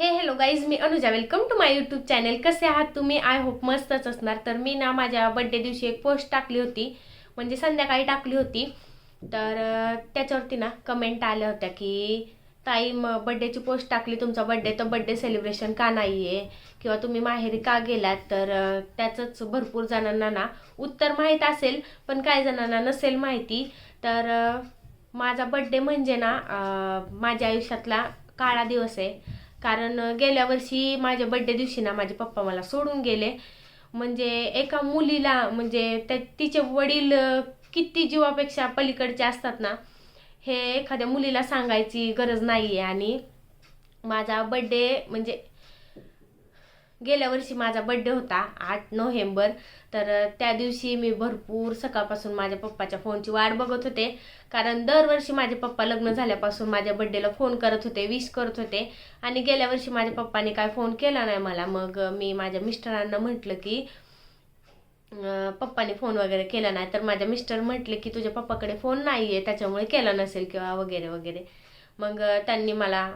हे hello guys me Anuja. Welcome to my YouTube channel कसे आहात तुम्ही? आय होप मस्तच असणार. तर मी ना माझ्या बड्डे दिवशी एक पोस्ट टाकली होती. म्हणजे संध्याकाळी टाकली होती. तर त्याच्यावरती ना कमेंट आल्या होत्या की ताई मग बड्डेची पोस्ट टाकली. तुमचा बड्डे तर बड्डे सेलिब्रेशन का नाही आहे किंवा तुम्ही माहेरी का गेलात? तर त्याचंच भरपूर जणांना ना उत्तर माहीत असेल पण काही जणांना नसेल माहिती. तर माझा बड्डे म्हणजे ना माझ्या आयुष्यातला काळा दिवस आहे. कारण गेल्या वर्षी माझ्या बड्डे दिवशी ना माझे पप्पा मला सोडून गेले. म्हणजे एका मुलीला म्हणजे त्या तिचे वडील किती जीवापेक्षा पलीकडचे असतात ना हे एखाद्या मुलीला सांगायची गरज नाही आहे आणि माझा बड्डे म्हणजे गेल्या वर्षी माझा बड्डे होता आठ नोव्हेंबर. तर त्या दिवशी मी भरपूर सकाळपासून माझ्या पप्पाच्या फोनची वाट बघत होते. कारण दरवर्षी माझे पप्पा लग्न झाल्यापासून माझ्या बड्डेला फोन करत होते विश करत होते. आणि गेल्या वर्षी माझ्या पप्पाने काय फोन केला नाही मला. मग मी माझ्या मिस्टरांना म्हटलं की पप्पाने फोन वगैरे केला नाही. तर माझ्या मिस्टर म्हटले की तुझ्या पप्पाकडे फोन नाही आहे त्याच्यामुळे केला नसेल किंवा वगैरे वगैरे. मग त्यांनी मला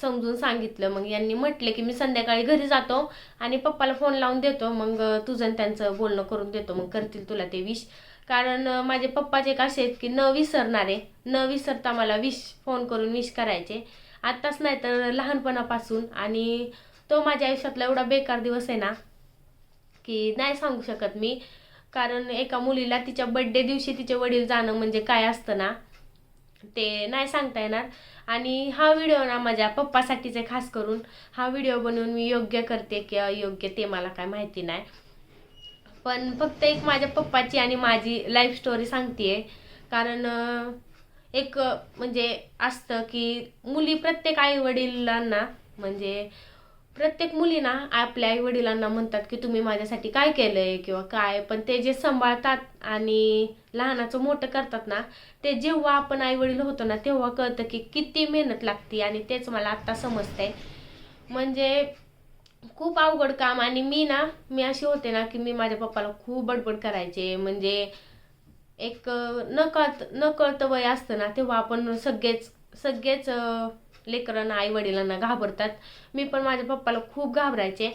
समजून सांगितलं. मग यांनी म्हटले की मी संध्याकाळी घरी जातो आणि पप्पाला फोन लावून देतो. मग तुझं त्यांचं बोलणं करून देतो. मग करतील तुला ते विश कारण माझे पप्पाचे एक असे आहेत की न विसरणारे न विसरता मला विश फोन करून विश करायचे. आत्ताच नाही तर लहानपणापासून. आणि तो माझ्या आयुष्यातला एवढा बेकार दिवस आहे ना की नाही सांगू शकत मी. कारण एका मुलीला तिच्या बड्डे दिवशी तिचे वडील जाणं म्हणजे काय असतं ना ते नाही सांगता येणार. आणि हा व्हिडिओ ना माझ्या पप्पासाठीच आहे खास करून हा व्हिडिओ बनवून मी योग्य करते की अयोग्य ते मला काय माहिती नाही. पण फक्त एक माझ्या पप्पाची आणि माझी लाईफ स्टोरी सांगते कारण एक म्हणजे असतं की मुली प्रत्येक आई वडिलांना म्हणजे प्रत्येक मुलीना आपल्या आई वडिलांना म्हणतात की तुम्ही माझ्यासाठी काय केलंय किंवा काय? पण ते जे सांभाळतात आणि लहानाचं मोठं करतात ना ते जेव्हा आपण आई वडील होतो ना तेव्हा कळतं की किती मेहनत लागते आणि तेच मला आत्ता समजतंय. म्हणजे खूप अवघड काम आणि मी ना मी अशी होते ना की मी माझ्या पप्पाला खूप बडबड करायचे. म्हणजे एक न कळत न कळतं वय असतं ना तेव्हा आपण सगळेच सगळेच लेकरांना आई वडिलांना घाबरतात. मी पण माझ्या पप्पाला खूप घाबरायचे.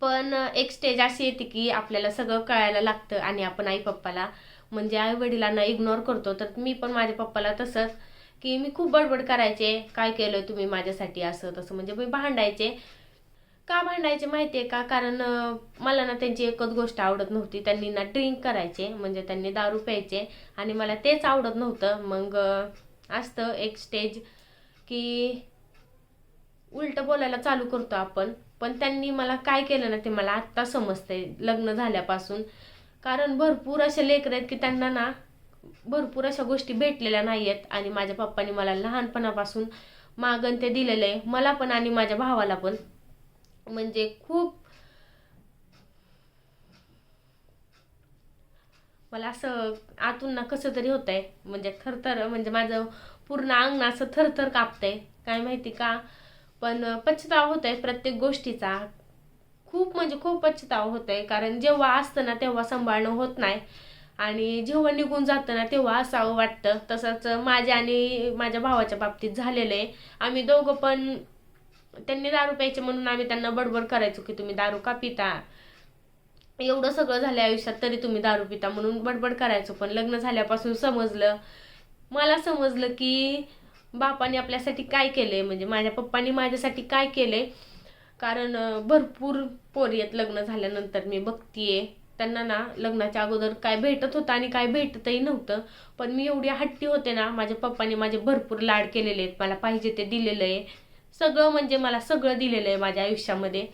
पण एक स्टेज अशी येते की आपल्याला सगळं कळायला लागतं आणि आपण आई पप्पाला म्हणजे आई वडिलांना इग्नोर करतो. तर मी पण माझ्या पप्पाला तसंच की मी खूप बडबड करायचे. काय केलं तुम्ही माझ्यासाठी असं तसं? म्हणजे मी भांडायचे. का भांडायचे माहिती आहे का? कारण मला ना त्यांची एकच गोष्ट आवडत नव्हती. त्यांनी ना ड्रिंक करायचे म्हणजे त्यांनी दारू प्यायचे. आणि मला तेच आवडत नव्हतं. मग असतं एक स्टेज की उलट बोलायला चालू करतो आपण. पण त्यांनी मला काय केलं ना ते मला आत्ता समजतंय लग्न झाल्यापासून. कारण भरपूर असे लेकर आहेत की त्यांना ना भरपूर अशा गोष्टी भेटलेल्या नाही आहेत आणि माझ्या पप्पानी मला लहानपणापासून मागण ते दिलेलं आहे. मला पण आणि माझ्या भावाला पण. म्हणजे खूप मला असं आतून ना कसं तरी होतंय. म्हणजे थरथर म्हणजे माझं पूर्ण अंग असं थरथर कापतंय. काय माहिती का? पण पछतावा होतोय प्रत्येक गोष्टीचा. खूप म्हणजे खूप पछतावा होतोय. कारण जेव्हा असतं ना तेव्हा सांभाळणं होत नाही. आणि जेव्हा निघून जातं ना तेव्हा असावं वाटतं. तसंच माझ्या आणि माझ्या भावाच्या बाबतीत झालेलं आहे. आम्ही दोघं पण त्यांनी दारू प्यायचे म्हणून आम्ही त्यांना बडबड करायचो की तुम्ही दारू का पिता? एवढं सगळं झालं आयुष्यात तरी तुम्ही दारू पिता म्हणून बडबड करायचो. पण लग्न झाल्यापासून समजलं. मला समजलं की बापाने आपल्यासाठी काय केलंय? म्हणजे माझ्या पप्पानी माझ्यासाठी काय केलंय? कारण भरपूर पोरी आहेत लग्न झाल्यानंतर मी बघतीये. त्यांना ना लग्नाच्या अगोदर काय भेटत होतं आणि काय भेटतही नव्हतं. पण मी एवढी हट्टी होते ना माझ्या पप्पाने माझे भरपूर लाड केलेले आहेत. मला पाहिजे ते दिलेलं आहे सगळं म्हणजे मला सगळं दिलेलं आहे माझ्या आयुष्यामध्ये.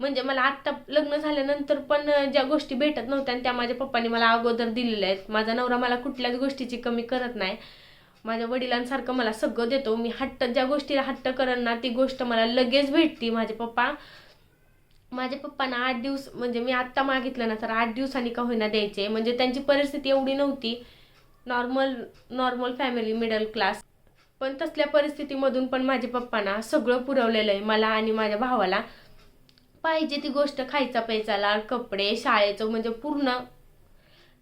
म्हणजे मला आत्ता लग्न झाल्यानंतर पण ज्या गोष्टी भेटत नव्हत्या आणि त्या माझ्या पप्पांनी मला अगोदर दिलेल्या आहेत. माझा नवरा मला कुठल्याच गोष्टीची कमी करत नाही. माझ्या वडिलांसारखं मला सगळं देतो. मी हट्ट ज्या गोष्टीला हट्ट करण ना ती गोष्ट मला लगेच भेटती माझे पप्पा. माझ्या पप्पांना आठ दिवस म्हणजे मी आत्ता मागितलं ना तर आठ दिवसांनी का होईना द्यायचे. म्हणजे त्यांची परिस्थिती एवढी नव्हती. Normal normal family middle class पण तसल्या परिस्थितीमधून पण माझ्या पप्पांना सगळं पुरवलेलं आहे मला आणि माझ्या भावाला. पाहिजे ती गोष्ट खायचा प्यायचा कपडे शाळेचं म्हणजे पूर्ण.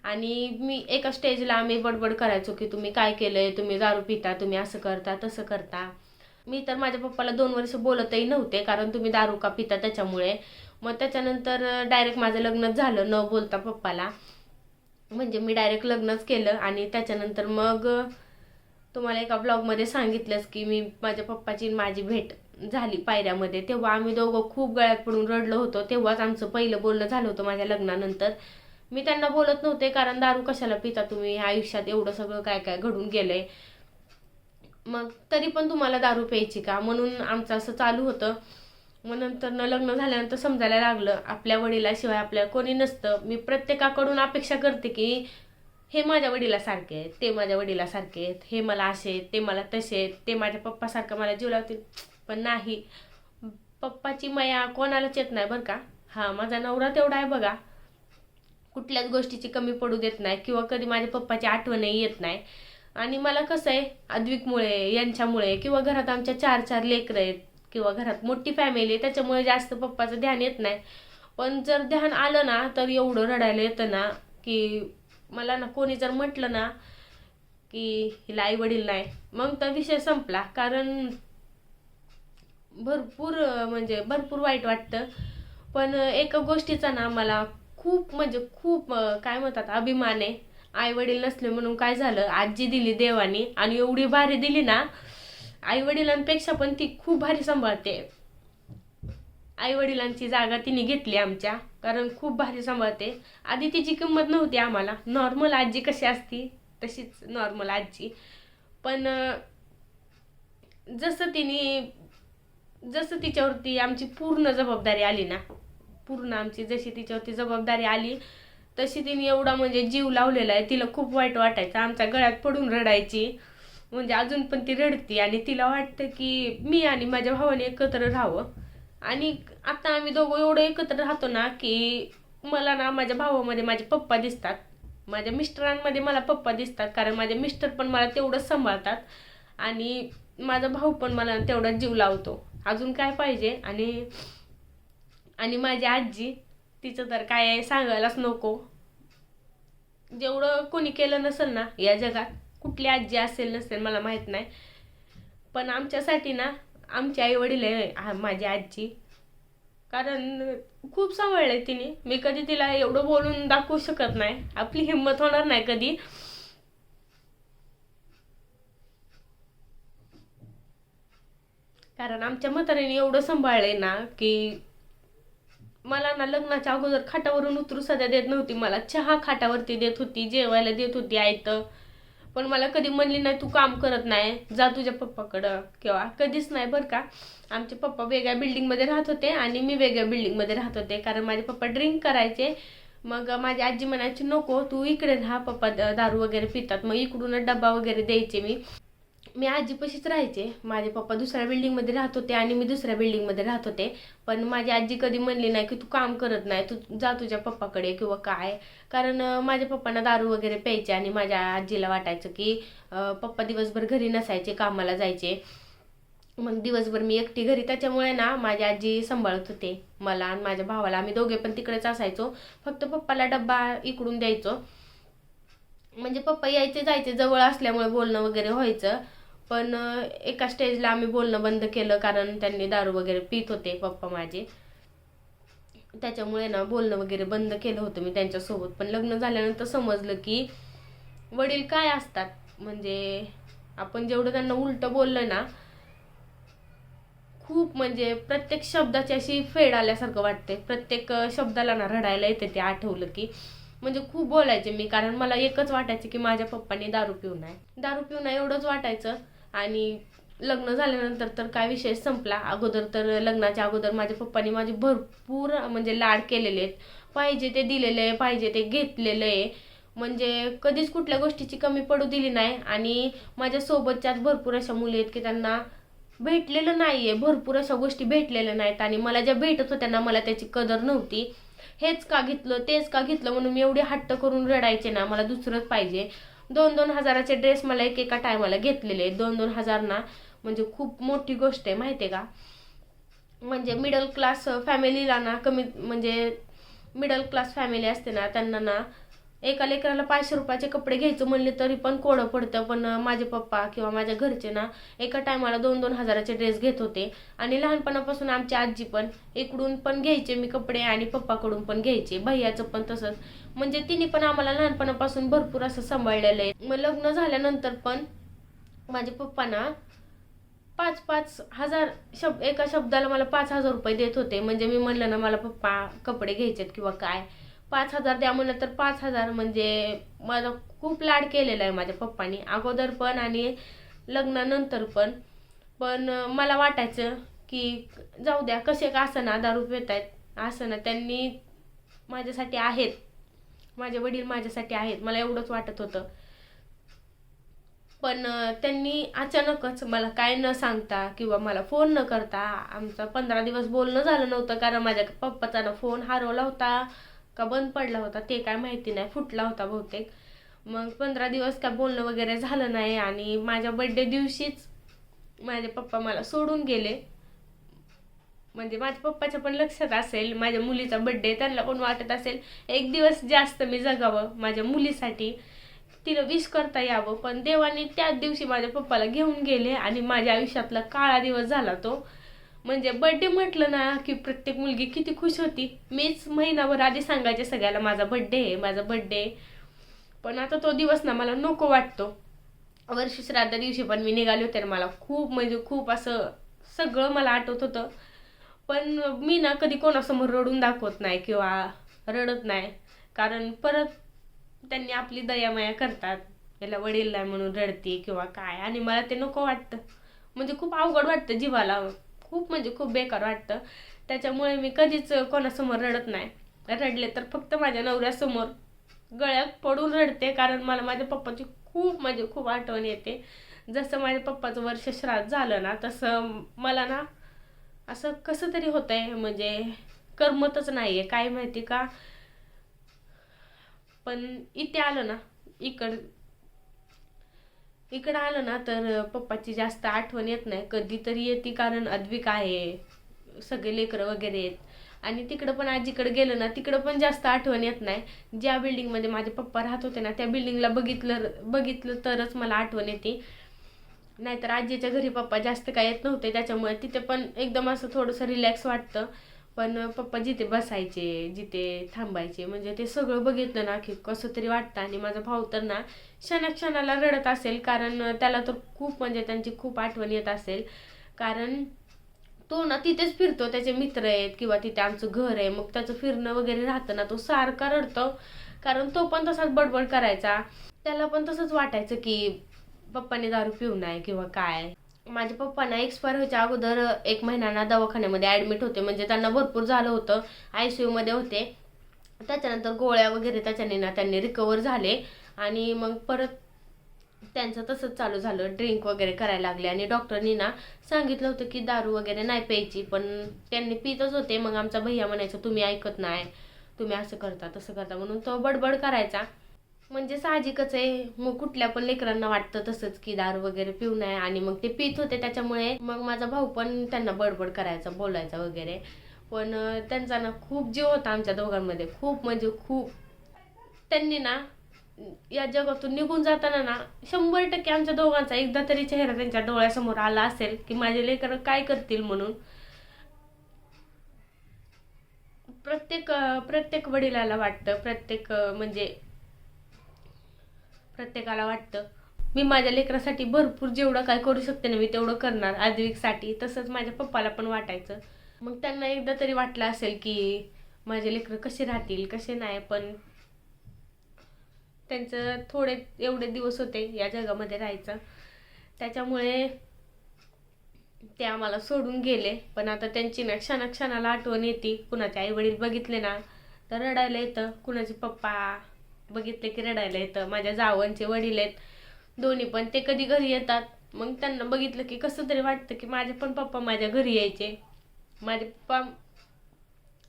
आणि मी एका स्टेजला आम्ही बडबड करायचो की तुम्ही काय केलंय तुम्ही दारू पिता तुम्ही असं करता तसं करता. मी तर माझ्या पप्पाला दोन वर्ष बोलतही नव्हते कारण तुम्ही दारू का पिता त्याच्यामुळे. मग त्याच्यानंतर डायरेक्ट माझं लग्नच झालं न बोलता पप्पाला. म्हणजे मी डायरेक्ट लग्नच केलं आणि त्याच्यानंतर मग तुम्हाला एका ब्लॉगमध्ये सांगितलंच की मी माझ्या पप्पाची माझी भेट. झाली पायऱ्यामध्ये तेव्हा आम्ही दोघं खूप गळ्यात पडून रडलो होतो. तेव्हाच आमचं पहिलं बोलणं झालं होतं माझ्या लग्नानंतर. मी त्यांना बोलत नव्हते कारण दारू कशाला पिता तुम्ही? आयुष्यात एवढं सगळं काय काय घडून गेलंय? मग तरी पण तुम्हाला दारू प्यायची का? म्हणून आमचं असं चालू होतं. मग नंतर न लग्न झाल्यानंतर समजायला लागलं आपल्या वडिलाशिवाय आपल्या कोणी नसतं. मी प्रत्येकाकडून अपेक्षा करते की हे माझ्या वडिलासारखे आहेत ते माझ्या वडिलासारखे आहेत हे मला असे आहेत ते मला तसे आहेत ते माझ्या पप्पासारखं मला जीव लावतील. पण नाही. पप्पाची माया कोणालाच येत नाही बरं का. हा माझा नवरा तेवढा आहे बघा. कुठल्याच गोष्टीची कमी पडू देत नाही किंवा कधी माझ्या पप्पाची आठवणही येत नाही. आणि मला कसं आहे अद्विकमुळे यांच्यामुळे किंवा घरात आमच्या चार चार लेकरं आहेत किंवा घरात मोठी फॅमिली आहे त्याच्यामुळे जास्त पप्पाचं ध्यान येत नाही. पण जर ध्यान आलं ना तर एवढं रडायला येतं ना की मला ना कोणी जर म्हटलं ना की हिला आई वडील नाही मग तर विषय संपला. कारण भरपूर म्हणजे भरपूर वाईट वाटतं. पण एका गोष्टीचा ना मला खूप म्हणजे खूप काय म्हणतात अभिमान आहे. आई वडील नसले म्हणून काय झालं? आजी दिली देवानी आणि एवढी भारी दिली ना आई वडिलांपेक्षा पण ती खूप भारी सांभाळते. आई वडिलांची जागा तिने घेतली आमच्या कारण खूप भारी सांभाळते. आधी तिची किंमत नव्हती आम्हाला. नॉर्मल आजी कशी असती तशीच नॉर्मल आजी. पण जसं तिने जसं तिच्यावरती आमची पूर्ण जबाबदारी आली ना पूर्ण आमची जशी तिच्यावरती जबाबदारी आली तशी तिने एवढा म्हणजे जीव लावलेला आहे तिला खूप वाईट वाटायचं आमच्या गळ्यात पडून रडायची. म्हणजे अजून पण ती रडती आणि तिला वाटतं की मी आणि माझ्या भावाने एकत्र राहावं. आणि आता आम्ही दोघं एवढं एकत्र राहतो ना की मला ना माझ्या भावामध्ये माझे पप्पा दिसतात. माझ्या मिस्टरांमध्ये मला पप्पा दिसतात कारण माझे मिस्टर पण मला तेवढंच सांभाळतात. आणि माझा भाऊ पण मला तेवढा जीव लावतो. अजून काय पाहिजे? आणि आणि माझी आजी तिचं तर काय आहे सांगायलाच नको. जेवढं कोणी केलं नसेल ना या जगात कुठली आजी असेल नसेल मला माहीत नाही. पण आमच्यासाठी ना आमचे आई वडील आहे माझी आजी. कारण खूप सांभाळलंय तिने. मी कधी तिला एवढं बोलून दाखवू शकत नाही. आपली हिंमत होणार नाही कधी. कारण आमच्या म्हातारीने एवढं सांभाळलंय ना की मला ना लग्नाच्या अगोदर खाटावरून उतरू सध्या देत नव्हती. मला चहा खाटावरती देत होती जेवायला देत होती आयत पण मला कधी म्हणली नाही तू काम करत नाही जा तुझ्या पप्पाकडं. किंवा कधीच नाही बरं का. आमचे पप्पा वेगळ्या बिल्डिंगमध्ये राहत होते आणि मी वेगळ्या बिल्डिंगमध्ये राहत होते. कारण माझे पप्पा ड्रिंक करायचे. मग माझी आजी म्हणायची नको तू इकडे राहा पप्पा दारू वगैरे पितात. मग इकडूनच डब्बा वगैरे द्यायचे मी. मी आजीपाशीच राहायचे. माझे पप्पा दुसऱ्या बिल्डिंगमध्ये राहत होते आणि मी दुसऱ्या बिल्डिंगमध्ये राहत होते. पण माझी आजी कधी म्हणली नाही की तू काम करत नाही तू जा तुझ्या पप्पाकडे किंवा काय? कारण माझ्या पप्पांना दारू वगैरे प्यायचे आणि माझ्या आजीला वाटायचं की पप्पा दिवसभर घरी नसायचे कामाला जायचे. मग दिवसभर मी एकटी घरी. त्याच्यामुळे ना माझी आजी सांभाळत होते मला आणि माझ्या भावाला. आम्ही दोघे पण तिकडेच असायचो. फक्त पप्पाला डब्बा इकडून द्यायचो. म्हणजे पप्पा यायचे जायचे जवळ असल्यामुळे बोलणं वगैरे व्हायचं. पण एका स्टेजला आम्ही बोलणं बंद केलं कारण त्यांनी दारू वगैरे पित होते पप्पा माझे. त्याच्यामुळे ना बोलणं वगैरे बंद केलं होतं मी त्यांच्यासोबत. पण लग्न झाल्यानंतर समजलं की वडील काय असतात? म्हणजे आपण जेवढं त्यांना उलटं बोललं ना खूप म्हणजे प्रत्येक शब्दाची अशी फेड आल्यासारखं वाटते प्रत्येक शब्दाला ना रडायला येते ते आठवलं की. म्हणजे खूप बोलायचे मी कारण मला एकच वाटायचं की माझ्या पप्पांनी दारू पिऊ नये. दारू पिऊ नये एवढंच वाटायचं. आणि लग्न झाल्यानंतर तर काय विषय संपला. अगोदर तर लग्नाच्या अगोदर माझ्या पप्पांनी माझे भरपूर म्हणजे लाड केलेले आहेत. पाहिजे ते दिलेले आहे पाहिजे ते घेतलेलं. आहे म्हणजे कधीच कुठल्या गोष्टीची कमी पडू दिली नाही. आणि माझ्या सोबतच्याच भरपूर अशा मुली आहेत की त्यांना भेटलेलं नाही आहे भरपूर अशा गोष्टी भेटलेल्या नाहीत. आणि मला ज्या भेटत होत्या ना मला त्याची कदर नव्हती. हेच का घेतलं तेच का घेतलं म्हणून मी एवढी हट्ट करून रडायचे ना. मला दुसरंच पाहिजे. दोन दोन हजाराचे ड्रेस मला एक एका टायमाला घेतलेले. आहेत दोन दोन हजार ना म्हणजे खूप मोठी गोष्ट आहे माहिती आहे का? म्हणजे मिडल क्लास फॅमिलीला ना कमी म्हणजे मिडल क्लास फॅमिली असते ना त्यांना ना एका लेकराला पाचशे रुपयाचे कपडे घ्यायचं म्हणले तरी पण कोडं पडतं. पण माझे पप्पा किंवा माझ्या घरचे ना एका टायमाला दोन दोन हजाराचे ड्रेस घेत होते. आणि लहानपणापासून आमची आजी पण इकडून पण घ्यायचे मी कपडे आणि पप्पाकडून पण घ्यायचे भैयाचं पण तसंच. म्हणजे तिने पण आम्हाला लहानपणापासून भरपूर असं सांभाळलेलं आहे. मग लग्न झाल्यानंतर पण माझे पप्पा ना पाच पाच हजार शब्द एका शब्दाला मला पाच हजार रुपये देत होते. म्हणजे मी म्हणलं ना मला पप्पा कपडे घ्यायचेत किंवा काय? पाच हजार द्या म्हणलं तर पाच हजार म्हणजे माझा खूप लाड केलेला आहे माझ्या पप्पानी. अगोदर पण आणि लग्नानंतर पण. पण मला वाटायचं की जाऊ द्या कसे का असं ना दारू पेत आहेत असं ना त्यांनी माझ्यासाठी आहेत. माझे वडील माझ्यासाठी आहेत मला एवढंच वाटत होतं. पण त्यांनी अचानकच मला काय न सांगता किंवा मला फोन न करता आमचं पंधरा दिवस बोलणं झालं नव्हतं कारण माझ्या पप्पाचा ना फोन हरवला होता. का बंद पडला होता ते काय माहिती नाही फुटला होता बहुतेक. मग पंधरा दिवस काय बोलणं वगैरे झालं नाही आणि माझ्या बड्डे दिवशीच माझे पप्पा मला सोडून गेले. म्हणजे माझ्या पप्पाच्या पण लक्षात असेल माझ्या मुलीचा बड्डे त्यांना पण वाटत असेल एक दिवस जास्त मी जगावं माझ्या मुलीसाठी. तिला विश करता यावं पण देवाने त्याच दिवशी माझ्या पप्पाला घेऊन गेले आणि माझ्या आयुष्यातला काळा दिवस झाला तो. म्हणजे बड्डे म्हटलं ना की प्रत्येक मुलगी किती खुश होती. मीच महिनाभर आधी सांगायचे सगळ्याला माझा बड्डे आहे माझा बड्डे पण आता तो दिवस ना मला नको वाटतो. वर्ष श्राद्ध दिवशी पण मी निघाले होते मला खूप म्हणजे खूप असं सगळं मला आठवत होतं. पण मी ना कधी कोणासमोर रडून दाखवत नाही किंवा रडत नाही. कारण परत त्यांनी आपली दयामाया करतात. याला वडील नाही म्हणून रडते किंवा काय आणि मला ते नको वाटतं. म्हणजे खूप अवघड वाटतं जीवाला. खूप म्हणजे खूप बेकार वाटतं. त्याच्यामुळे मी कधीच कोणासमोर रडत नाही. रडले तर फक्त माझ्या नवऱ्यासमोर गळ्यात पडून रडते कारण मला माझ्या पप्पाची खूप म्हणजे खूप आठवण येते. जसं माझ्या पप्पाचं वर्ष श्राद्ध झालं ना तसं मला ना असं कसं तरी होतंय म्हणजे करमतच आहे काय माहिती का? पण इथे आलं ना इकड इकडं आलं ना तर पप्पाची जास्त आठवण येत नाही. कधीतरी येते कारण अद्विक आहे. सगळे लेकरं वगैरे आहेत. आणि तिकडं पण आजीकडे गेलं ना तिकडं पण जास्त आठवण येत नाही. ज्या बिल्डिंगमध्ये माझे पप्पा राहत होते ना त्या बिल्डिंगला बघितलं बघितलं तरच मला आठवण येते. नाहीतर आजीच्या घरी पप्पा जास्त काय येत नव्हते. त्याच्यामुळे तिथे पण एकदम असं थोडंसं रिलॅक्स वाटतं. पण पप्पा जिथे बसायचे जिथे थांबायचे म्हणजे ते सगळं बघितलं ना की कसं तरी वाटतं. आणि माझा भाऊ तर ना क्षणाक्षणाला रडत असेल कारण त्याला तर खूप म्हणजे त्यांची खूप आठवण येत असेल. कारण तो ना तिथेच फिरतो त्याचे मित्र आहेत किंवा तिथे आमचं घर आहे. मग त्याचं फिरणं वगैरे राहतं ना तो सारखा रडतो. कारण तो पण तसाच बडबड करायचा. त्याला पण तसंच वाटायचं की पप्पाने दारू पिऊ नये किंवा काय. माझ्या पप्पांना एक्सपायर व्हायच्या अगोदर एक महिन्याना दवाखान्यामध्ये ॲडमिट होते. म्हणजे त्यांना भरपूर झालं होतं. आय सी यूमध्ये होते. त्याच्यानंतर गोळ्या वगैरे त्याच्याने ना त्यांनी रिकवर झाले. आणि मग परत त्यांचं तसंच चालू झालं. ड्रिंक वगैरे करायला लागले. आणि डॉक्टरनी ना सांगितलं होतं की दारू वगैरे नाही प्यायची. पण त्यांनी पितच होते. मग आमचा भैया म्हणायचा तुम्ही ऐकत नाही. तुम्ही असं करता तसं करता. म्हणून तो बडबड करायचा. म्हणजे साहजिकच आहे. मग कुठल्या पण लेकरांना वाटतं तसंच की दारू वगैरे पिऊ नये आणि मग ते पित होते. त्याच्यामुळे मग माझा भाऊ पण त्यांना बडबड करायचा बोलायचा वगैरे. पण त्यांचा ना खूप जीव होता आमच्या दोघांमध्ये. खूप म्हणजे खूप. त्यांनी ना या जगातून निघून जाताना ना शंभर टक्के आमच्या दोघांचा एकदा तरी चेहरा त्यांच्या डोळ्यासमोर आला असेल की माझे लेकर काय करतील म्हणून. प्रत्येक प्रत्येक वडिलाला वाटतं. प्रत्येक म्हणजे प्रत्येकाला वाटतं. मी माझ्या लेकरासाठी भरपूर जेवढं काय करू शकते ना मी तेवढं करणार. आद्विकसाठी तसंच माझ्या पप्पाला पण वाटायचं. मग त्यांना एकदा तरी वाटलं असेल की माझे लेकरं कसे राहतील कसे नाही पण त्यांचं थोडे एवढे दिवस होते या जगामध्ये राहायचं. त्याच्यामुळे ते आम्हाला सोडून गेले. पण आता त्यांची ना क्षणाक्षणाला आठवण येते. कुणाचे आई वडील बघितले ना तर रडायला येतं. कुणाचे पप्पा बघितले की रडायला येतं. माझ्या जावांचे वडील आहेत. दोन्ही पण ते कधी घरी येतात. मग त्यांना बघितलं की कसं तरी वाटतं की माझे पण पप्पा माझ्या घरी यायचे. माझे पप्पा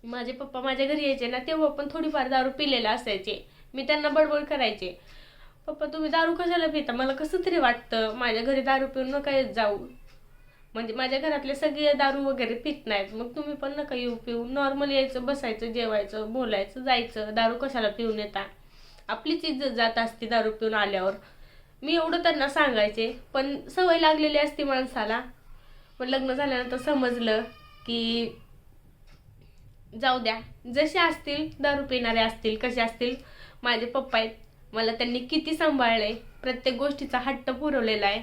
माझे पप्पा माझ्या घरी यायचे ना तेव्हा पण थोडीफार दारू पिलेला असायचे. मी त्यांना बडबड करायचे. पप्पा तुम्ही दारू कशाला पिता? मला कसं तरी वाटतं? माझ्या घरी दारू पिऊन नका येत जाऊ. म्हणजे माझ्या घरातले सगळे दारू वगैरे पित नाहीत. मग तुम्ही पण नका येऊ पिऊ नॉर्मल यायचं बसायचं जेवायचं बोलायचं जायचं. दारू कशाला पिऊन येता? आपलीच इज्जत जात असते दारू पिऊन आल्यावर. मी एवढं त्यांना सांगायचे पण सवय लागलेली असते माणसाला. पण लग्न झाल्यानंतर समजलं की जाऊ द्या जसे असतील दारू पिणारे असतील कसे असतील माझे पप्पा आहेत मला त्यांनी किती सांभाळले प्रत्येक गोष्टीचा हट्ट पुरवलेला आहे.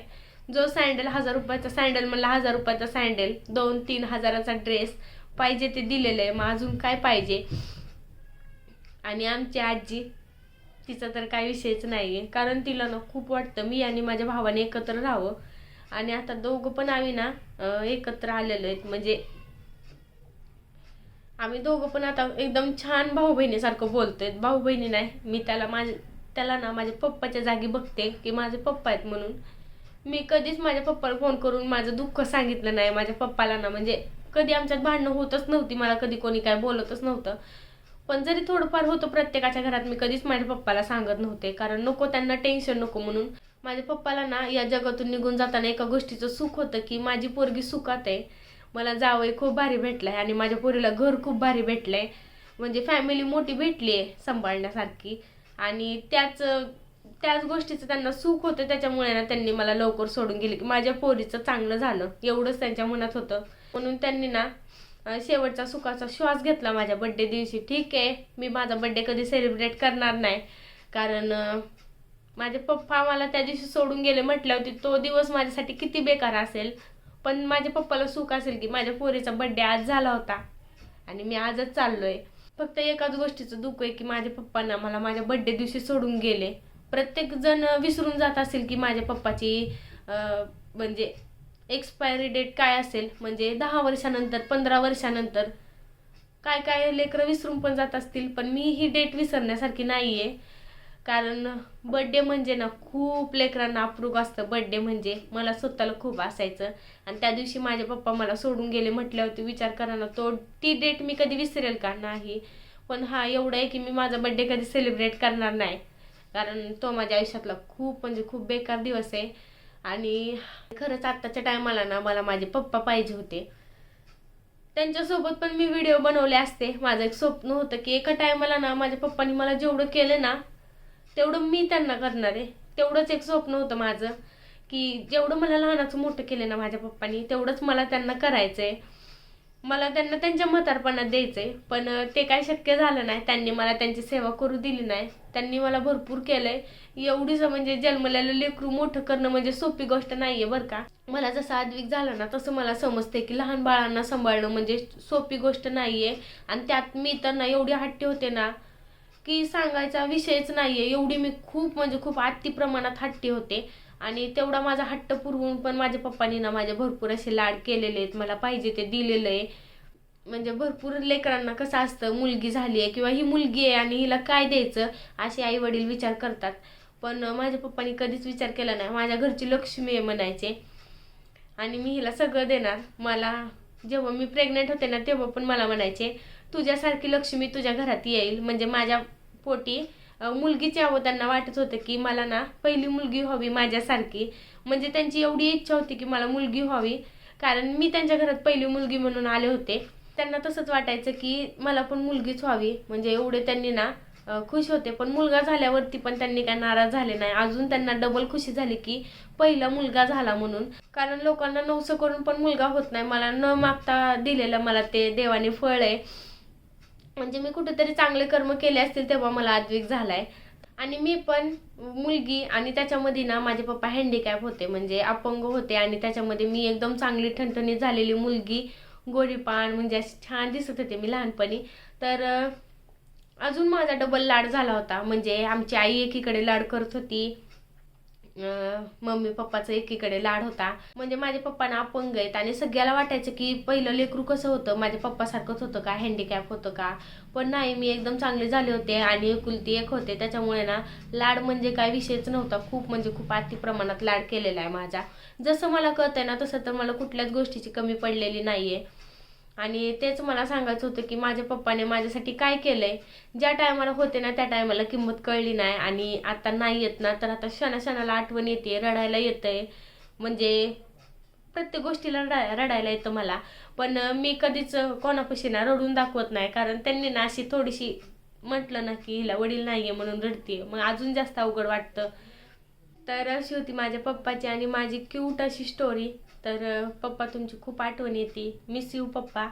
जो सँडल हजार रुपयाचा सँडल मला हजार रुपयाचा सँडल दोन तीन हजाराचा ड्रेस पाहिजे ते दिलेलं आहे मग अजून काय पाहिजे? आणि आमची आजी तिचा तर काही विषयच नाही आहे कारण तिला ना खूप वाटतं मी आणि माझ्या भावाने एकत्र राहावं. आणि आता दोघं पण आम्ही ना एकत्र आलेलो आहेत. म्हणजे आम्ही दोघं पण आता एकदम छान भाऊ बहिणीसारखं बोलतोय. भाऊ बहिणी नाही मी त्याला माझ्या त्याला ना माझ्या पप्पाच्या जागी बघते की माझे पप्पा आहेत म्हणून. मी कधीच माझ्या पप्पाला फोन करून माझं दुःख सांगितलं नाही. माझ्या पप्पाला ना म्हणजे कधी आमच्यात भांडणं होतच नव्हती. मला कधी कोणी काय बोलतच नव्हतं. पण जरी थोडंफार होतं प्रत्येकाच्या घरात मी कधीच माझ्या पप्पाला सांगत नव्हते. कारण नको त्यांना टेन्शन नको म्हणून. माझ्या पप्पाला ना या जगातून निघून जाताना एका गोष्टीचं सुख होतं की माझी पोरगी सुखात आहे. मला जावई खूप भारी भेटलं आहे आणि माझ्या पोरीला घर खूप भारी भेटलं आहे म्हणजे फॅमिली मोठी भेटली आहे सांभाळण्यासारखी. आणि त्याच त्याच गोष्टीचं त्यांना सुख होतं त्याच्यामुळे ना त्यांनी मला लवकर सोडून गेले. की माझ्या पोरीचं चांगलं झालं. एवढंच त्यांच्या मनात होतं. म्हणून त्यांनी ना शेवटचा सुखाचा श्वास घेतला माझ्या बड्डे दिवशी. ठीक आहे मी माझा बड्डे कधी सेलिब्रेट करणार नाही. कारण माझे पप्पा मला त्या दिवशी सोडून गेले म्हटल्यावरती तो दिवस माझ्यासाठी किती बेकार असेल. पण माझ्या पप्पाला सुख असेल की माझ्या पोरीचा बड्डे आज झाला होता. आणि मी आजच चाललोय. फक्त एकाच गोष्टीचं दुःख आहे की माझ्या पप्पांना मला माझ्या बड्डे दिवशी सोडून गेले. प्रत्येक जण विसरून जात असेल की माझ्या पप्पाची म्हणजे एक्सपायरी डेट काय असेल? म्हणजे दहा वर्षानंतर पंधरा वर्षानंतर. काय काय लेकरं विसरून पण जात असतील पण मी ही डेट विसरण्यासारखी नाही आहे कारण बड्डे म्हणजे ना खूप लेकरांना अप्रूप असतं. बड्डे म्हणजे मला स्वतःला खूप असायचं. आणि त्या दिवशी माझे पप्पा मला सोडून गेले म्हटल्यावरती विचार करा ना तो ती डेट मी कधी विसरेल का? नाही. पण हा एवढं आहे की मी माझा बड्डे कधी सेलिब्रेट करणार नाही. कारण तो माझ्या आयुष्यातला खूप म्हणजे खूप बेकार दिवस आहे. आणि खरंच आत्ताच्या टायमाला ना मला माझे पप्पा पाहिजे होते. त्यांच्यासोबत पण मी व्हिडिओ बनवले असते. माझं एक स्वप्न होतं की एका टायमाला ना माझ्या पप्पानी मला जेवढं केलं ना तेवढं मी त्यांना करणार आहे. तेवढंच एक स्वप्न होतं माझं की जेवढं मला लहानाचं मोठं केलं ना माझ्या पप्पानी तेवढंच मला त्यांना करायचं आहे मला त्यांना त्यांच्या म्हातारपणात द्यायचंय पण ते काय शक्य झालं नाही. त्यांनी मला त्यांची सेवा करू दिली नाही. त्यांनी मला भरपूर केलंय. एवढीच म्हणजे जन्मलेलं लेकरू मोठं करणं म्हणजे सोपी गोष्ट नाहीये बरं का. मला जसं आद्विक झालं ना तसं मला समजते की लहान बाळांना सांभाळणं म्हणजे सोपी गोष्ट नाहीये. आणि त्यात मी तर ना एवढी हट्टी होते ना की सांगायचा विषयच नाहीये. एवढी मी खूप म्हणजे खूप अति प्रमाणात हट्टी होते. आणि तेवढा माझा हट्ट पुरवून पण माझ्या पप्पांनी ना माझे भरपूर असे लाड केलेले आहेत. मला पाहिजे ते दिलेलं आहे. म्हणजे भरपूर लेकरांना कसं असतं मुलगी झाली आहे किंवा ही मुलगी आहे आणि हिला काय द्यायचं असे आई वडील विचार करतात. पण माझ्या पप्पांनी कधीच विचार केला नाही. माझ्या घरची लक्ष्मी आहे म्हणायचे. आणि मी हिला सगळं देणार. मला जेव्हा मी प्रेग्नेंट होते ना तेव्हा पण मला म्हणायचे तुझ्यासारखी लक्ष्मी तुझ्या घरात येईल. म्हणजे माझ्या पोटी मुलगीच यावं त्यांना वाटत होतं की मला ना पहिली मुलगी व्हावी माझ्यासारखी. म्हणजे त्यांची एवढी इच्छा होती की मला मुलगी व्हावी. कारण मी त्यांच्या घरात पहिली मुलगी म्हणून आले होते. त्यांना तसंच वाटायचं की मला पण मुलगीच व्हावी. म्हणजे एवढे त्यांनी ना खुश होते. पण मुलगा झाल्यावरती पण त्यांनी काय नाराज झाले नाही. अजून त्यांना डबल खुशी झाली की पहिला मुलगा झाला म्हणून. कारण लोकांना नवसं करून पण मुलगा होत नाही. मला न मागता दिलेलं मला ते देवाने फळ आहे. म्हणजे मी कुठेतरी चांगले कर्म केले असतील तेव्हा मला आद्विक झालाय. आणि मी पण मुलगी आणि त्याच्यामध्ये ना माझे पप्पा हँडिकॅप होते. म्हणजे अपंग होते आणि त्याच्यामध्ये मी एकदम चांगली ठणठणीत झालेली मुलगी गोरीपान म्हणजे अशी छान दिसत होते मी लहानपणी. तर अजून माझा डबल लाड झाला होता. म्हणजे आमची आई एकीकडे लाड करत होती. मम्मी पप्पाचा एकीकडे लाड होता. म्हणजे माझे पप्पा ना अपंग आहेत आणि सगळ्याला वाटायचं की पहिलं लेकरू कसं होतं? माझ्या पप्पासारखंच होतं का? हँडिकॅप होतं का? पण नाही मी एकदम चांगले झाले होते आणि एकुलती एक होते. त्याच्यामुळे ना लाड म्हणजे काय विषयच नव्हता. खूप म्हणजे खूप अति प्रमाणात लाड केलेला आहे माझा. जसं मला कळतंय ना तसं तर मला कुठल्याच गोष्टीची कमी पडलेली नाहीये. आणि तेच मला सांगायचं होतं की माझ्या पप्पाने माझ्यासाठी काय केलंय? ज्या टायमाला होते ना त्या टायमाला किंमत कळली नाही आणि आता नाही येत ना तर आता क्षणा क्षणाला आठवण येते रडायला येतंय. म्हणजे प्रत्येक गोष्टीला रडा रडायला येतं मला. पण मी कधीच कोणापाशी ना रडून दाखवत नाही. कारण त्यांनी ना अशी थोडीशी म्हटलं ना की हिला वडील नाही आहे म्हणून रडते मग अजून जास्त अवघड वाटतं. तर अशी होती माझ्या पप्पाची आणि माझी क्यूट अशी स्टोरी तर पप्पा तुमची खूप आठवण येते. मिस यू पप्पा.